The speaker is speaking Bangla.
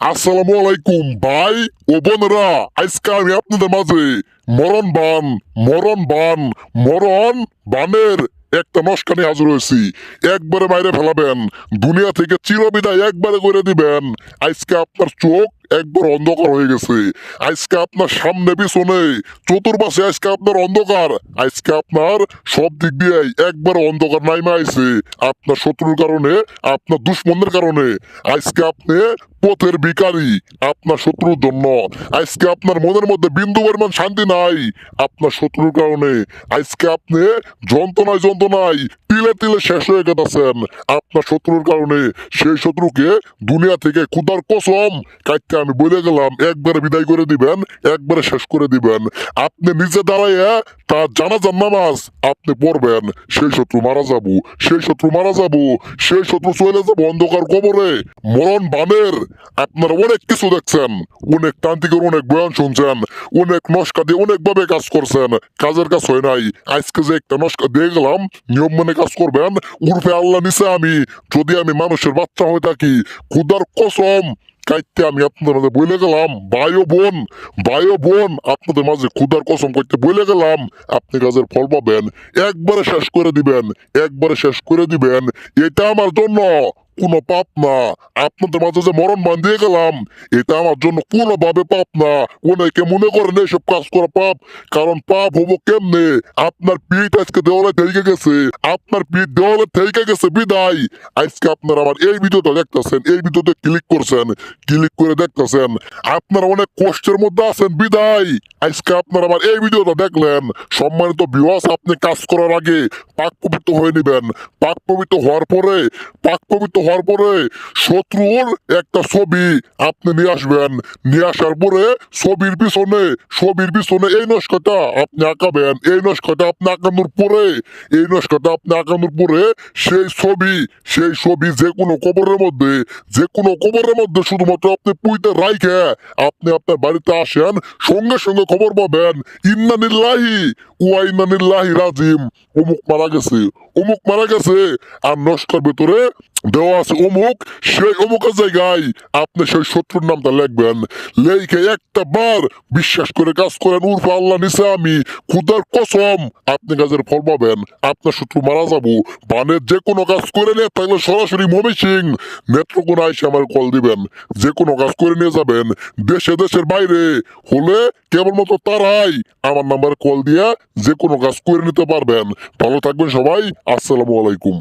আসসালামু আলাইকুম ভাই ও বোনেরা আজকে আমি আপনাদের মাঝে মরণ বান মরণ বান মরণ বানের একটা নস্কানি হাজির হয়েছি একবারে বাইরে ফেলাবেন দুনিয়া থেকে চিরবিদায় একবারে করে দিবেন আজকে আপনার চোখ একবার অন্ধকার হয়ে গেছে আজকে আপনার সামনে পিছনে চতুর্পাশে আজকে আপনার অন্ধকার আজকে আপনার সব দিক দিয়ে একবার অন্ধকার নাইমে আইছে আপনার শত্রুর কারণে আপনার দুশ্মনের কারণে আজকে আপনি পথের ভিখারি, আপনার শত্রুর জন্য। আজকে আপনার মনের মধ্যে বিন্দু পরিমাণ শান্তি নাই। আপনার শত্রুর কারণে আজকে আপনি যন্ত্রণায় যন্ত্রণায় তিলে তিলে শেষ হয়ে গেছেন আপনার শত্রুর কারণে সেই শত্রুকে দুনিয়া থেকে ক্ষুদার কসম কাটতে আমি বলে গেলাম, একবারে বিদায় করে দিবেন, একবারে শেষ করে দিবেন। আপনি নিজে দাঁড়াইয়া তার জানাজার নামাজ আপনি পড়বেন। সেই শত্রু মারা যাব, সেই শত্রু মারা যাব, সেই শত্রু চলে যাব অন্ধকার কবরে। মরণ বানের আপনারা অনেক কিছু দেখছেন। অনেক তান্ত্রিকের অনেক বয়ান শুনছেন। অনেক নস্কা দিয়ে অনেকভাবে কাজ করছেন। কাজের কাজ হয় নাই। আজকে যে একটা নস্কা দিয়ে গেলাম, নিয়ম মেনে কাজ করবেন। উর্ফে আল্লাহ নিচে আমি। যদি আমি মানুষের বাচ্চা হয়ে থাকি, খুদার কসম কাইতে আমি আপনাদের মাঝে বলে গেলাম। ও বোন ও বোন, আপনাদের মাঝে খুদার কসম করতে বলে গেলাম। আপনি কাজের ফল পাবেন। একবারে শেষ করে দিবেন। একবারে শেষ করে দিবেন। এটা আমার জন্য কোনো পাপ না। আপনাদের মাঝে যে মরণ বান্ধিয়ে গেলাম, এটা আমার জন্য কোনোভাবে পাপ না। অনেকে মনে করেন এসব কাজ করা পাপ, কারণ পাপ হব কেমনে? আপনার পিঠ আজকে দেওয়ালে থেকে গেছে। আপনার পিঠ দেওয়ালে থেকে গেছে, বিদায়। আজকে আপনারা আমার এই ভিডিওটা দেখতেছেন, এই ভিডিওতে ক্লিক করছেন ক্লিক করে দেখতেছেন। আপনারা অনেক কষ্টের মধ্যে আছেন, বিদায়। আজকে আপনারা আমার এই ভিডিওটা দেখলেন। সম্মানিত বিওয়াস আপনি কাজ করার আগে পাক পবিত্র হয়ে নেবেন। পাক পবিত্র হওয়ার পরে, পাক পবিত্র হওয়ার পরে শত্রুর একটা ছবি আপনি নিয়ে আসবেন। নিয়ে আসার পরে ছবির পিছনে ছবির পিছনে এই নস্কাটা আপনি আঁকাবেন। এই নস্কাটা আপনি আঁকানোর পরে, এই নস্কাটা আপনি আঁকানোর পরে সেই ছবি সেই ছবি যে কোনো কবরের মধ্যে যে কোনো কবরের মধ্যে শুধুমাত্র আপনি পুইতে রাইখে আপনি আপনার বাড়িতে আসেন, সঙ্গে সঙ্গে খবর পাবেন ইন্নানিল্লাহি ওয়া ইন্নানিল্লাহি রাজিম অমুক মারা গেছে অমুক মারা গেছে, আর নস্কার ভেতরে দেওয়া আছে অমুক, সেই অমুকের জায়গায় আপনি সেই শত্রুর নামটা লিখবেন। লেখে একটা বার বিশ্বাস করে কাজ করেন, উর্ফে আল্লাহ নিচে আমি। খুদার কসম, আপনি কাজের ফল পাবেন। আপনার শত্রু মারা যাব। বানের যে কোনো কাজ করে নিয়ে থাকলে সরাসরি মমি সিং নেত্রকোনা এসে আমার কল দিবেন। যে কোনো কাজ করে নিয়ে যাবেন। দেশে দেশের বাইরে হলে কেবলমাত্র তারাই আমার নাম্বারে কল দিয়ে যে কোনো কাজ করে নিতে পারবেন। ভালো থাকবেন সবাই। আসসালামু আলাইকুম।